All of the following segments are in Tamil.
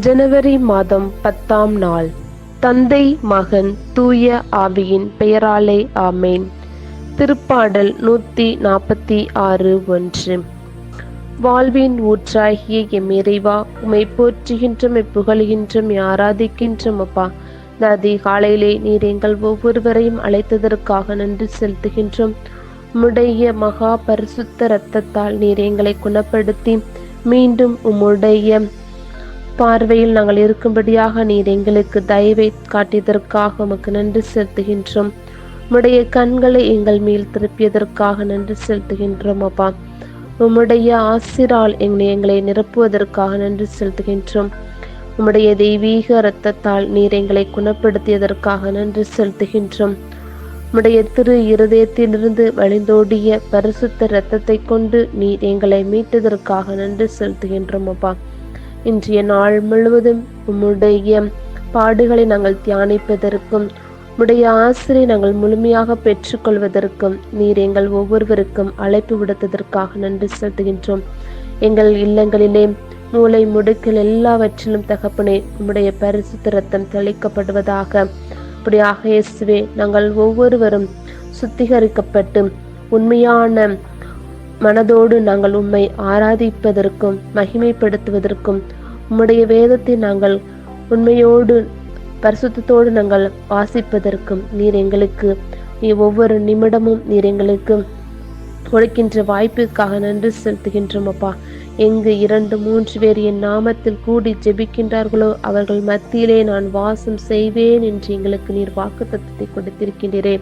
ஜனவரி மாதம் பத்தாம் நாள். தந்தை மகன் தூய ஆவியின் பெயராலே ஆமேன். திருப்பாடல் நூத்தி நாற்பத்தி ஆறு ஒன்று. வாழ்வின் ஊற்றாகிய எம் இறைவா உமை போற்றுகின்றோம் புகழ்கின்றோம் ஆராதிக்கின்றோம் அப்பா. இந்த அதிகாலையிலே நீர் எங்கள் ஒவ்வொருவரையும் அழைத்ததற்காக நன்றி செலுத்துகின்றோம். உம்முடைய மகா பரிசுத்த இரத்தத்தால் நீர் எங்களை குணப்படுத்தி மீண்டும் உம்முடைய பார்வையில் நாங்கள் இருக்கும்படியாக நீர் எங்களுக்கு தயவை காட்டியதற்காக உமக்கு நன்றி செலுத்துகின்றோம். உம்முடைய கண்களை எங்கள் மேல் திருப்பியதற்காக நன்றி செலுத்துகின்றோம் அப்பா. உம்முடைய ஆசிரால் எங்களை எங்களை நிரப்புவதற்காக நன்றி செலுத்துகின்றோம். உம்முடைய தெய்வீக இரத்தத்தால் நீர் எங்களை குணப்படுத்தியதற்காக நன்றி செலுத்துகின்றோம். உம்முடைய திரு இருதயத்திலிருந்து வழிந்தோடிய பரிசுத்த இரத்தத்தை கொண்டு நீர் எங்களை மீட்டதற்காக நன்றி செலுத்துகின்றோம் அப்பா. இன்றைய நாள் முழுவதும் உம்முடைய பாடுகளை நாங்கள் தியானிப்பதற்கும் உம்முடைய ஆசிரியை நாங்கள் முழுமையாக பெற்றுக்கொள்வதற்கும் நீர் எங்கள் ஒவ்வொருவருக்கும் அழைப்பு விடுத்ததற்காக நன்றி செலுத்துகின்றோம். எங்கள் இல்லங்களிலே மூளை முடுக்கில் எல்லாவற்றிலும் தகப்பனே உம்முடைய பரிசுத்த ரத்தம் தெளிக்கப்படுவதாக இப்படியாக இயேசுவே நாங்கள் ஒவ்வொருவரும் சுத்திகரிக்கப்பட்டு உண்மையான மனதோடு நாங்கள் உம்மை ஆராதிப்பதற்கும் மகிமைப்படுத்துவதற்கும் உம்முடைய வேதத்தை நாங்கள் உண்மையோடு பரிசுத்தோடு நாங்கள் வாசிப்பதற்கும் நீர் எங்களுக்கு நீ ஒவ்வொரு நிமிடமும் நீர் எங்களுக்கு கொடுக்கின்ற வாய்ப்புக்காக நன்றி செலுத்துகின்றோம் அப்பா. எங்கு இரண்டு மூன்று பேர் என் நாமத்தில் கூடி ஜெபிக்கின்றார்களோ அவர்கள் மத்தியிலே நான் வாசம் செய்வேன் என்று எங்களுக்கு நீர் வாக்கு தத்துவத்தை கொடுத்திருக்கின்றீரே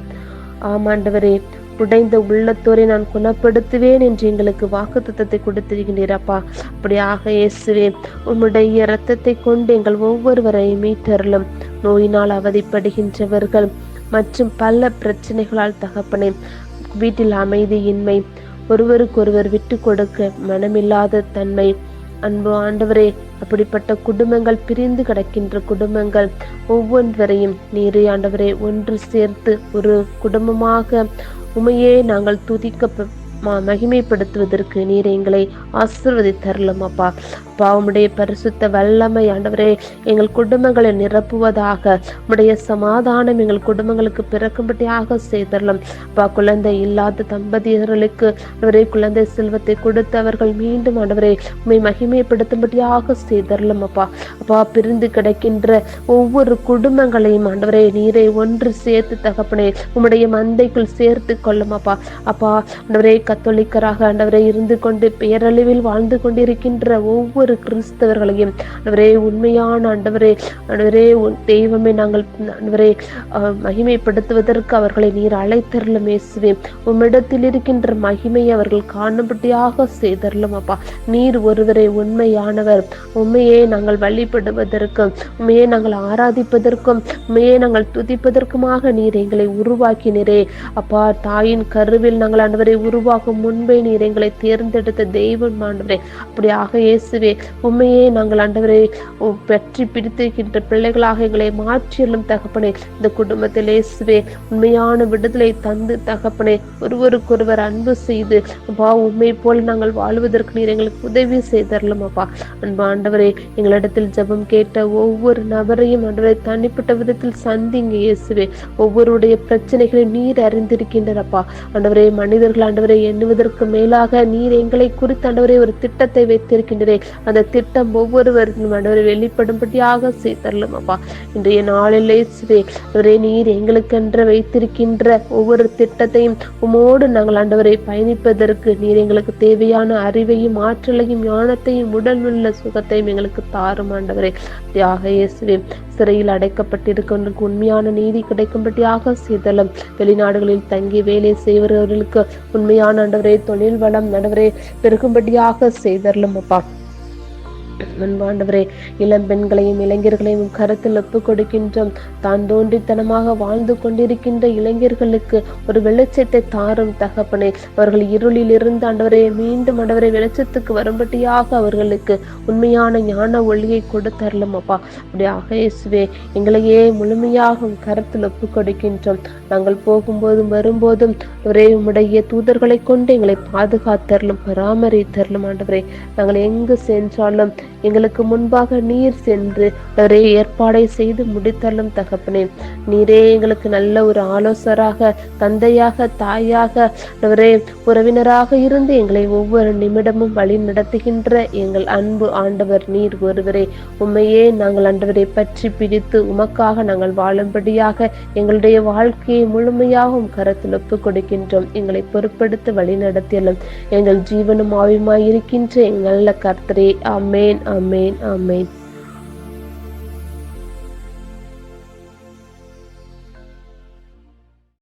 ஆமாண்டவரே உடைந்த உள்ளத்தோரை நான் குணப்படுத்துவேன் என்று எங்களுக்கு வாக்கு தத்தத்தை கொடுத்திருக்கின்றீரப்பா அப்படியாக இயேசுவே உம்முடைய இரத்தத்தை கொண்டு எங்கள் ஒவ்வொருவரையும் மீட்டருளும். நோயினால் அவதிப்படுகின்றவர்கள் மற்றும் பல பிரச்சனைகளால் தகப்பனே வீட்டில் அமைதியின்மை ஒருவருக்கொருவர் விட்டு கொடுக்க மனமில்லாத தன்மை. அன்பு ஆண்டவரே அப்படிப்பட்ட குடும்பங்கள் பிரிந்து கிடக்கின்ற குடும்பங்கள். ஒவ்வொன்றையும் நீரே ஆண்டவரே ஒன்று சேர்த்து ஒரு குடும்பமாக உமையே நாங்கள் துதிக்க மகிமைப்படுத்துவதற்கு நீர் எங்களை ஆசிர்வதித்தரலும் அப்பா அப்பா பரிசுத்த வல்லமை ஆண்டவரே எங்கள் குடும்பங்களை நிரப்புவதாக உடைய சமாதானம் எங்கள் குடும்பங்களுக்கு பிறக்கும்படியாக செய்தரலாம். அப்பா குழந்தை இல்லாத தம்பதியர்களுக்கு ஆண்டவரே குழந்தை செல்வத்தை கொடுத்தவர்கள் மீண்டும் ஆண்டவரே உண்மை மகிமைப்படுத்தும்படியாக செய்தரலாம் அப்பா. அப்பா பிரிந்து கிடக்கின்ற ஒவ்வொரு குடும்பங்களையும் ஆண்டவரே நீரை ஒன்று சேர்த்து தகப்பனே உம்முடைய மந்தைக்குள் சேர்த்து கொள்ளும் அப்பா. அப்பா ஆண்டவரே கத்தோலிக்கராக ஆண்டவரே இருந்து கொண்டு பேரளவில் வாழ்ந்து கொண்டிருக்கின்ற ஒவ்வொரு ஒவ்வொரு கிறிஸ்தவர்களையும். ஆண்டவரே உண்மையான ஆண்டவரே ஆண்டவரே தெய்வமே நாங்கள் ஆண்டவரே மகிமைப்படுத்துவதற்கு அவர்களை நீர் அழைத்தரலும் இயேசுவே. உம்மிடத்தில் இருக்கின்ற மகிமையை அவர்கள் காணும்படியாக செய்தரலும் அப்பா. நீர் ஒருவரை உண்மையானவர். உண்மையே நாங்கள் வழிபடுவதற்கும் உண்மையே நாங்கள் ஆராதிப்பதற்கும் உண்மையே நாங்கள் துதிப்பதற்குமாக நீர் எங்களை உருவாக்கினரே. அப்பா தாயின் கருவில் நாங்கள் ஆண்டவரை உருவாகும் முன்பே நீர் எங்களை தேர்ந்தெடுத்த தெய்வம் ஆண்டவரே அப்படியாக இயேசுவே உண்மையே நாங்கள் ஆண்டவரை உ- பற்றி பிடித்திருக்கின்ற பிள்ளைகளாக எங்களை மாற்றியலும் தகப்பனே. இந்த குடும்பத்தில் இயேசுவே உண்மையான விடுதலை தந்து தகப்பனே ஒருவருக்கொருவர் அன்பு செய்து அப்பா உண்மை போல் நாங்கள் வாழ்வதற்கு நீர் எங்களுக்கு உதவி செய்தரலாம் அப்பா. அன்பு ஆண்டவரே எங்களிடத்தில் ஜபம் கேட்ட ஒவ்வொரு நபரையும் ஆண்டவரை தனிப்பட்ட விதத்தில் சந்திங்க இயேசுவே. ஒவ்வொருடைய பிரச்சனைகளை நீர் அறிந்திருக்கின்றனப்பா ஆண்டவரே மனிதர்கள் ஆண்டவரை எண்ணுவதற்கு மேலாக நீர் எங்களை குறித்து ஆண்டவரே ஒரு திட்டத்தை வைத்திருக்கின்றே அந்த திட்டம் ஒவ்வொருவருக்கும் ஆண்டவரை வெளிப்படும்படியாக செய்தரலும் அப்பா இன்றைய நாளிலே இயேசுவே ஒரே நீர் எங்களுக்கென்று வைத்திருக்கின்ற ஒவ்வொரு திட்டத்தையும் உமோடு நாங்கள் ஆண்டவரை பயணிப்பதற்கு நீர் எங்களுக்கு தேவையான அறிவையும் ஆற்றலையும் ஞானத்தையும் உடல் உள்ள சுகத்தையும் எங்களுக்கு தாரும் ஆண்டவரே. தியாக இயேசுவே சிறையில் அடைக்கப்பட்டிருக்கின்ற உண்மையான நீதி கிடைக்கும்படியாக செய்தலும் வெளிநாடுகளில் தங்கி வேலை செய்வர்களுக்கு உண்மையான ஆண்டவரே தொழில் வளம் நடவரே பெருகும்படியாக செய்தரலும் அப்பா அன்பாண்டவரே இளம் பெண்களையும் இளைஞர்களையும் கருத்தில் ஒப்பு கொடுக்கின்றோம். தான் தோன்றித்தனமாக வாழ்ந்து கொண்டிருக்கின்ற இளைஞர்களுக்கு ஒரு வெளிச்சத்தை தாரும் தகப்பனே. அவர்கள் இருளில் இருந்து ஆண்டவரே மீண்டும் ஆண்டவரை வெளிச்சத்துக்கு வரும்படியாக அவர்களுக்கு உண்மையான ஞான ஒளியை கொடுத்தரலும் அப்பா. அப்படி இயேசுவே எங்களையே முழுமையாக கருத்தில் ஒப்பு கொடுக்கின்றோம். நாங்கள் போகும்போதும் வரும்போதும் ஒரே உம்முடைய தூதர்களை கொண்டு எங்களை பாதுகாத்தரலும் பராமரித்தரலும் ஆண்டவரே. நாங்கள் எங்கு சென்றாலும் எங்களுக்கு முன்பாக நீர் சென்று ஒரே ஏற்பாடை செய்து முடித்தள்ளும் தகப்பனே. நீரே எங்களுக்கு நல்ல ஒரு ஆலோசராக தந்தையாக தாயாக ஒரே உறவினராக இருந்து எங்களை ஒவ்வொரு நிமிடமும் வழி நடத்துகின்ற எங்கள் அன்பு ஆண்டவர் நீர் ஒருவரே. உண்மையே நாங்கள் ஆண்டவரை பற்றி பிடித்து உமக்காக நாங்கள் வாழும்படியாக எங்களுடைய வாழ்க்கையை முழுமையாகவும் கரத்தில் ஒப்புக் கொடுக்கின்றோம். எங்களை பொறுப்படுத்த வழி நடத்தியலும் எங்கள் ஜீவனும் ஆவியுமாயிருக்கின்ற எங்கள் நல்ல கர்த்தரே. அமேன் அமேன் அமேன்